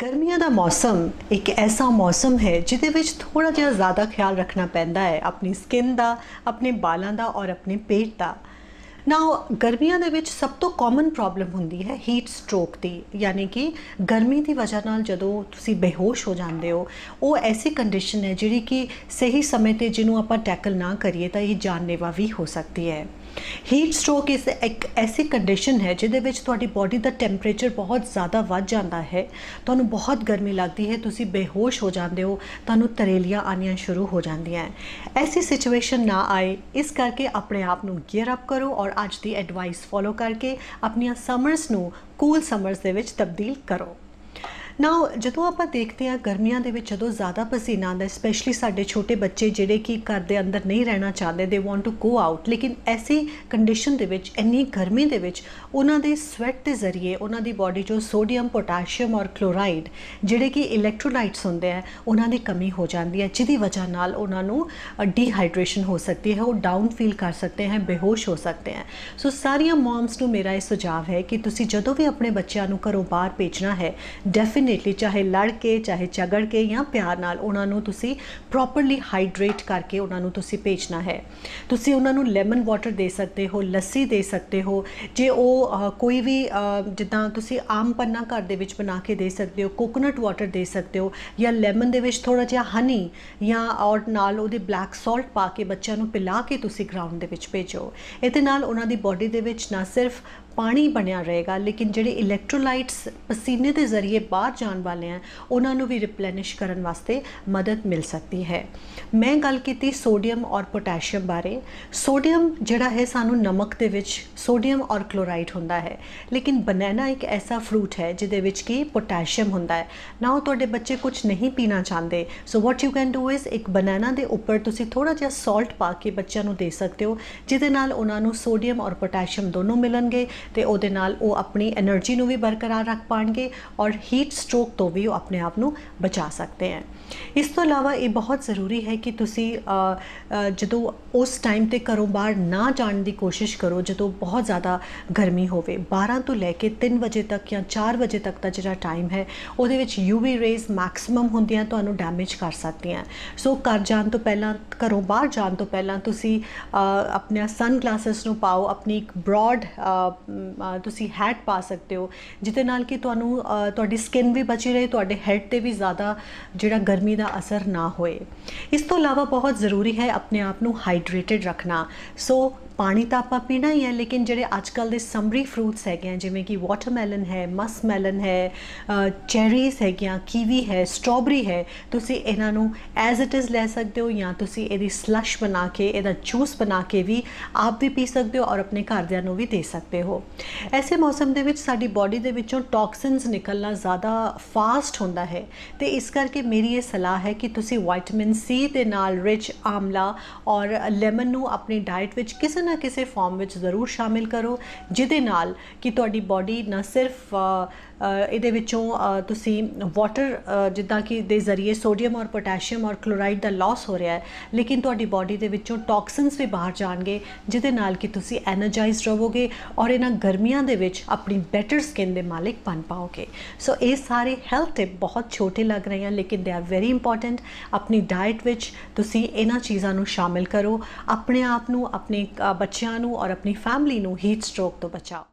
ਗਰਮੀਆਂ ਦਾ ਮੌਸਮ ਇੱਕ ਐਸਾ ਮੌਸਮ ਹੈ ਜਿਹਦੇ ਵਿੱਚ ਥੋੜਾ ਜਿਹਾ ਜ਼ਿਆਦਾ ਖਿਆਲ ਰੱਖਣਾ ਪੈਂਦਾ ਹੈ ਆਪਣੀ ਸਕਿਨ ਦਾ, ਆਪਣੇ ਬਾਲਾਂ ਦਾ ਔਰ ਆਪਣੇ ਪੇਟ ਦਾ। ਨਾਓ ਗਰਮੀਆਂ ਦੇ ਵਿੱਚ ਸਭ ਤੋਂ ਕਾਮਨ ਪ੍ਰੋਬਲਮ ਹੁੰਦੀ ਹੈ ਹੀਟ ਸਟ੍ਰੋਕ ਦੀ, ਯਾਨੀ ਕਿ ਗਰਮੀ ਦੀ ਵਜ੍ਹਾ ਨਾਲ ਜਦੋਂ ਤੁਸੀਂ ਬੇਹੋਸ਼ ਹੋ ਜਾਂਦੇ ਹੋ, ਉਹ ਐਸੀ ਕੰਡੀਸ਼ਨ ਹੈ ਜਿਹੜੀ ਕਿ ਸਹੀ ਸਮੇਂ ਤੇ ਜਿਹਨੂੰ ਆਪਾਂ ਟੈਕਲ ਨਾ ਕਰੀਏ ਤਾਂ ਇਹ ਜਾਨਲੇਵਾ ਵੀ ਹੋ ਸਕਦੀ ਹੈ। ਹੀਟ ਸਟ੍ਰੋਕ ਇਸ ਇੱਕ ਐਸੀ ਕੰਡੀਸ਼ਨ ਹੈ ਜਿਹਦੇ ਵਿੱਚ ਤੁਹਾਡੀ ਬਾਡੀ ਦਾ ਟੈਂਪਰੇਚਰ ਬਹੁਤ ਜ਼ਿਆਦਾ ਵੱਧ ਜਾਂਦਾ ਹੈ ਤੁਹਾਨੂੰ ਬਹੁਤ ਗਰਮੀ ਲੱਗਦੀ ਹੈ ਤੁਸੀਂ ਬੇਹੋਸ਼ ਹੋ ਜਾਂਦੇ ਹੋ ਤੁਹਾਨੂੰ ਤਰੇਲੀਆਂ ਆਉਣੀਆਂ ਸ਼ੁਰੂ ਹੋ ਜਾਂਦੀਆਂ ਹੈ। ਐਸੀ ਸਿਚੁਏਸ਼ਨ ਨਾ ਆਏ ਇਸ ਕਰਕੇ ਆਪਣੇ ਆਪ ਨੂੰ ਗੀਅਰ ਅਪ ਕਰੋ ਔਰ ਅੱਜ ਦੀ ਐਡਵਾਈਸ ਫੋਲੋ ਕਰਕੇ ਆਪਣੀਆਂ ਸਮਰਸ ਨੂੰ ਕੂਲ ਸਮਰਸ ਦੇ ਵਿੱਚ ਤਬਦੀਲ ਕਰੋ ਨਾਓ ਜਦੋਂ ਆਪਾਂ ਦੇਖਦੇ ਹਾਂ ਗਰਮੀਆਂ ਦੇ ਵਿੱਚ ਜਦੋਂ ਜ਼ਿਆਦਾ ਪਸੀਨਾ ਆਉਂਦਾ ਸਪੈਸ਼ਲੀ ਸਾਡੇ ਛੋਟੇ ਬੱਚੇ ਜਿਹੜੇ ਕਿ ਘਰ ਦੇ ਅੰਦਰ ਨਹੀਂ ਰਹਿਣਾ ਚਾਹੁੰਦੇ they want to go out ਲੇਕਿਨ ਐਸੀ ਕੰਡੀਸ਼ਨ ਦੇ ਵਿੱਚ, ਇੰਨੀ ਗਰਮੀ ਦੇ ਵਿੱਚ ਉਹਨਾਂ ਦੇ ਸਵੈਟ ਦੇ ਜ਼ਰੀਏ ਉਹਨਾਂ ਦੀ ਬਾਡੀ ਚੋਂ ਸੋਡੀਅਮ ਪੋਟਾਸ਼ੀਅਮ ਔਰ ਕਲੋਰਾਈਡ ਜਿਹੜੇ ਕਿ ਇਲੈਕਟ੍ਰੋਲਾਈਟਸ ਹੁੰਦੇ ਆ, ਉਹਨਾਂ ਦੀ ਕਮੀ ਹੋ ਜਾਂਦੀ ਹੈ, ਜਿਹਦੀ ਵਜ੍ਹਾ ਨਾਲ ਉਹਨਾਂ ਨੂੰ ਡੀਹਾਈਡਰੇਸ਼ਨ ਹੋ ਸਕਦੀ ਹੈ, ਉਹ ਡਾਊਨ ਫੀਲ ਕਰ ਸਕਦੇ ਹਨ ਬੇਹੋਸ਼ ਹੋ ਸਕਦੇ ਹਨ ਸੋ ਸਾਰੀਆਂ ਮॉम्स ਨੂੰ ਮੇਰਾ ਇਹ ਸੁਝਾਅ ਹੈ ਕਿ ਤੁਸੀਂ ਜਦੋਂ ਵੀ ਆਪਣੇ ਬੱਚਿਆਂ ਨੂੰ ਘਰੋਂ ਬਾਹਰ ਭੇਜਣਾ ਹੈ ਡੈਫੀਨੇਟਲੀ ਚਾਹੇ ਲੜ ਕੇ, ਚਾਹੇ ਝਗੜ ਕੇ ਜਾਂ ਪਿਆਰ ਨਾਲ ਉਹਨਾਂ ਨੂੰ ਤੁਸੀਂ ਪ੍ਰੋਪਰਲੀ ਹਾਈਡਰੇਟ ਕਰਕੇ ਉਹਨਾਂ ਨੂੰ ਤੁਸੀਂ ਭੇਜਣਾ ਹੈ। ਤੁਸੀਂ ਉਹਨਾਂ ਨੂੰ ਲੈਮਨ ਵਾਟਰ ਦੇ ਸਕਦੇ ਹੋ, ਲੱਸੀ ਦੇ ਸਕਦੇ ਹੋ, ਜੇ ਉਹ ਕੋਈ ਵੀ ਜਿੱਦਾਂ ਤੁਸੀਂ ਆਮ ਪੰਨਾ ਘਰ ਦੇ ਵਿੱਚ ਬਣਾ ਕੇ ਦੇ ਸਕਦੇ ਹੋ ਕੋਕੋਨਟ ਵਾਟਰ ਦੇ ਸਕਦੇ ਹੋ ਜਾਂ ਲੈਮਨ ਦੇ ਵਿੱਚ ਥੋੜਾ ਜਿਹਾ ਹਨੀ ਜਾਂ ਔਰ ਨਾਲ ਉਹਦੇ ਬਲੈਕ ਸਾਲਟ ਪਾ ਕੇ ਬੱਚਿਆਂ ਨੂੰ ਪਿਲਾ ਕੇ ਤੁਸੀਂ ਗਰਾਊਂਡ ਦੇ ਵਿੱਚ ਭੇਜੋ। ਇਹਦੇ ਨਾਲ ਉਹਨਾਂ ਦੀ ਬਾਡੀ ਦੇ ਵਿੱਚ ਨਾ ਸਿਰਫ ਪਾਣੀ ਬਣਿਆ ਰਹੇਗਾ, ਲੇਕਿਨ ਜਿਹੜੇ ਇਲੈਕਟ੍ਰੋਲਾਈਟਸ ਪਸੀਨੇ ਦੇ ਜ਼ਰੀਏ ਬਾਹਰ ਜਾਣ ਵਾਲੇ ਆ, ਉਹਨਾਂ ਨੂੰ ਵੀ ਰਿਪਲੇਨਿਸ਼ ਕਰਨ ਵਾਸਤੇ ਮਦਦ ਮਿਲ ਸਕਦੀ ਹੈ। ਮੈਂ ਗੱਲ ਕੀਤੀ ਸੋਡੀਅਮ ਔਰ ਪੋਟਾਸ਼ੀਅਮ ਬਾਰੇ। ਸੋਡੀਅਮ ਜਿਹੜਾ ਹੈ ਸਾਨੂੰ ਨਮਕ ਦੇ ਵਿੱਚ ਸੋਡੀਅਮ ਔਰ ਕਲੋਰਾਈਡ ਹੁੰਦਾ ਹੈ। ਲੇਕਿਨ ਬਨਾਨਾ ਇੱਕ ਐਸਾ ਫਰੂਟ ਹੈ ਜਿਹਦੇ ਵਿੱਚ ਕਿ ਪੋਟਾਸ਼ੀਅਮ ਹੁੰਦਾ ਹੈ। ਨਾ ਉਹ ਤੁਹਾਡੇ ਬੱਚੇ ਕੁਝ ਨਹੀਂ ਪੀਣਾ ਚਾਹੁੰਦੇ। So what you can do is ਇੱਕ ਬਨਾਨਾ ਦੇ ਉੱਪਰ ਤੁਸੀਂ ਥੋੜਾ ਜਿਹਾ ਸਾਲਟ ਪਾ ਕੇ ਬੱਚਿਆਂ ਨੂੰ ਦੇ ਸਕਦੇ ਹੋ, ਜਿਹਦੇ ਨਾਲ ਉਹਨਾਂ ਨੂੰ ਸੋਡੀਅਮ ਔਰ ਪੋਟਾਸ਼ੀਅਮ ਦੋਨੋਂ ਮਿਲਣਗੇ। ਤੇ ਉਹਦੇ ਨਾਲ ਉਹ ਆਪਣੀ એનર્ਜੀ ਨੂੰ ਵੀ ਬਰਕਰਾਰ ਰੱਖ ਪਾਣਗੇ ਔਰ ਹੀਟ ਸਟ੍ਰੋਕ ਤੋਂ ਵੀ ਉਹ ਆਪਣੇ ਆਪ ਨੂੰ ਬਚਾ ਸਕਦੇ ਹਨ ਇਸ ਤੋਂ ਇਲਾਵਾ ਇਹ ਬਹੁਤ ਜ਼ਰੂਰੀ ਹੈ ਕਿ ਤੁਸੀਂ ਜਦੋਂ ਉਸ ਟਾਈਮ ਤੇ ਘਰੋਂ ਬਾਹਰ ਨਾ ਜਾਣ ਦੀ ਕੋਸ਼ਿਸ਼ ਕਰੋ, ਜਦੋਂ ਬਹੁਤ ਜ਼ਿਆਦਾ ਗਰਮੀ ਹੋਵੇ 12 ਤੋਂ ਲੈ ਕੇ 3 ਵਜੇ ਤੱਕ ਜਾਂ 4 ਵਜੇ ਤੱਕ ਦਾ ਜਿਹੜਾ ਟਾਈਮ ਹੈ, ਉਹਦੇ ਵਿੱਚ ਯੂਵੀ ਰੇਜ਼ ਮੈਕਸਿਮਮ ਹੁੰਦੀਆਂ ਤੁਹਾਨੂੰ ਡੈਮੇਜ ਕਰ ਸਕਦੀਆਂ ਸੋ ਘਰ ਜਾਣ ਤੋਂ ਪਹਿਲਾਂ, ਘਰੋਂ ਬਾਹਰ ਜਾਣ ਤੋਂ ਪਹਿਲਾਂ ਤੁਸੀਂ ਆਪਣੀਆਂ ਸਨਗਲਾਸਸ ਨੂੰ ਪਾਓ, ਆਪਣੀ ਇੱਕ ਬ੍ਰੌਡ ਤੁਸੀਂ ਹੈਟ ਪਾ ਸਕਦੇ ਹੋ। ਜਿਹਦੇ ਨਾਲ ਕਿ ਤੁਹਾਨੂੰ ਤੁਹਾਡੀ ਸਕਿਨ ਵੀ ਬਚੀ ਰਹੇ, ਤੁਹਾਡੇ ਹੈਡ ਤੇ ਵੀ ਜ਼ਿਆਦਾ ਜਿਹੜਾ ਗਰਮੀ ਦਾ ਅਸਰ ਨਾ ਹੋਏ। ਇਸ ਤੋਂ ਇਲਾਵਾ ਬਹੁਤ ਜ਼ਰੂਰੀ ਹੈ ਆਪਣੇ ਆਪ ਨੂੰ ਹਾਈਡਰੇਟਿਡ ਰੱਖਣਾ। ਸੋ ਪਾਣੀ ਤਾਂ ਆਪਾਂ ਪੀਣਾ ਹੀ ਹੈ, ਲੇਕਿਨ ਜਿਹੜੇ ਅੱਜ ਕੱਲ ਦੇ ਸਮਰੀ ਫਰੂਟਸ ਹੈਗੇ ਆ, ਜਿਵੇਂ ਕਿ ਵਾਟਰਮੈਲਨ ਹੈ ਮਸਮੈਲਨ ਹੈ ਚੈਰੀਜ਼ ਹੈਗੀਆਂ ਕੀਵੀ ਹੈ ਸਟ੍ਰਾਬੇਰੀ ਹੈ, ਤੁਸੀਂ ਇਹਨਾਂ ਨੂੰ ਐਜ਼ ਇਟ ਇਜ਼ ਲੈ ਸਕਦੇ ਹੋ ਜਾਂ ਤੁਸੀਂ ਇਹਦੀ ਸਲਸ਼ ਬਣਾ ਕੇ, ਇਹਦਾ ਜੂਸ ਬਣਾ ਕੇ ਵੀ ਆਪ ਵੀ ਪੀ ਸਕਦੇ ਹੋ ਔਰ ਆਪਣੇ ਘਰਦਿਆਂ ਨੂੰ ਵੀ ਦੇ ਸਕਦੇ ਹੋ। ਐਸੇ ਮੌਸਮ ਦੇ ਵਿੱਚ ਸਾਡੀ ਬਾਡੀ ਦੇ ਵਿੱਚੋਂ ਟੌਕਸਿਨਸ ਨਿਕਲਣਾ ਜ਼ਿਆਦਾ ਫਾਸਟ ਹੁੰਦਾ ਹੈ। ਤੇ ਇਸ ਕਰਕੇ ਮੇਰੀ ਇਹ ਸਲਾਹ ਹੈ ਕਿ ਤੁਸੀਂ ਵਿਟਾਮਿਨ ਸੀ ਦੇ ਨਾਲ ਰਿਚ ਆਮਲਾ ਔਰ ਲੈਮਨ ਨੂੰ ਆਪਣੀ ਡਾਈਟ ਵਿੱਚ ਕਿਸੇ ਨਾ ਕਿਸੇ ਫਾਰਮ ਵਿੱਚ ਜ਼ਰੂਰ ਸ਼ਾਮਿਲ ਕਰੋ, ਜਿਹਦੇ ਨਾਲ ਕਿ ਤੁਹਾਡੀ ਬਾਡੀ ਨਾ ਸਿਰਫ ਇਹਦੇ ਵਿੱਚੋਂ ਤੁਸੀਂ ਵਾਟਰ ਜਿੱਦਾਂ ਕਿ ਦੇ ਜ਼ਰੀਏ ਸੋਡੀਅਮ ਔਰ ਪੋਟਾਸ਼ੀਅਮ ਔਰ ਕਲੋਰਾਈਡ ਦਾ ਲਾਸ ਹੋ ਰਿਹਾ ਹੈ, ਲੇਕਿਨ ਤੁਹਾਡੀ ਬਾਡੀ ਦੇ ਵਿੱਚੋਂ ਟੌਕਸਿਨਸ ਵੀ ਬਾਹਰ ਜਾਣਗੇ, ਜਿਹਦੇ ਨਾਲ ਕਿ ਤੁਸੀਂ ਐਨਰਜਾਈਜ਼ਡ ਰਹੋਗੇ ਔਰ ਇਹਨਾਂ ਗਰਮੀਆਂ ਦੇ ਵਿੱਚ ਆਪਣੀ ਬੈਟਰ ਸਕਿਨ ਦੇ ਮਾਲਿਕ ਬਣ ਪਾਓਗੇ। ਸੋ ਇਹ ਸਾਰੇ ਹੈਲਥ ਟਿਪ ਬਹੁਤ ਛੋਟੇ ਲੱਗ ਰਹੇ ਹਨ, ਲੇਕਿਨ ਦੇ ਆਰ ਵੈਰੀ ਇੰਪੋਰਟੈਂਟ ਆਪਣੀ ਡਾਈਟ ਵਿੱਚ ਤੁਸੀਂ ਇਹਨਾਂ ਚੀਜ਼ਾਂ ਨੂੰ ਸ਼ਾਮਿਲ ਕਰੋ, ਆਪਣੇ ਆਪ ਨੂੰ, ਆਪਣੇ ਬੱਚਿਆਂ ਨੂੰ ਔਰ ਆਪਣੀ ਫੈਮਿਲੀ ਨੂੰ ਹੀਟ ਸਟ੍ਰੋਕ ਤੋਂ ਬਚਾਓ।